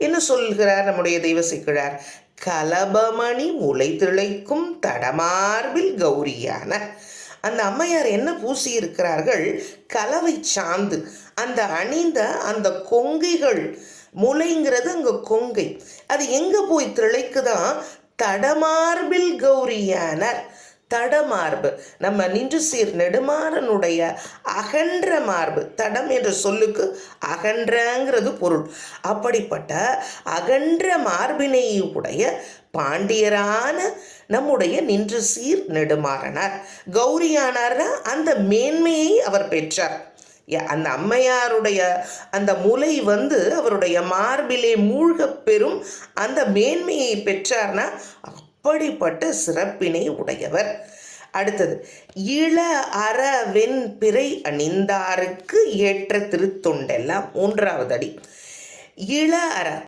என்ன சொல்கிறார் நம்முடைய தெய்வ சிக்கிழார் கலபமணி முளை திளைக்கும் தடமார்பில் கௌரியான. அந்த அம்மையார் என்ன பூசி இருக்கிறார்கள் கலவை சாந்து. அந்த அணிந்த அந்த கொங்கைகள். முளைங்கிறது அங்கே கொங்கை. அது எங்கே போய் திளைக்குதான் தடமார்பில் கௌரியானர். தடமார்பு. நம்ம நின்று சீர் நெடுமாறனுடைய அகன்ற மார்பு. தடம் என்ற சொல்லுக்கு அகன்றங்கிறது பொருள். அப்படிப்பட்ட அகன்ற மார்பினை உடைய பாண்டியரான நம்முடைய நின்று சீர் நெடுமாறனார். கௌரியானார்னா அந்த மேன்மையை அவர் பெற்றார். அந்த அம்மையாருடைய அந்த முலை வந்து அவருடைய மார்பிலே மூழ்கப் பெறும் அந்த மேன்மையை பெற்றார்னா அப்படிப்பட்ட சிறப்பினை உடையவர். அடுத்தது இள அற வெண் பிறை அணிந்தாருக்கு ஏற்ற திருத்தொண்டெல்லாம். மூன்றாவது அடி இள அற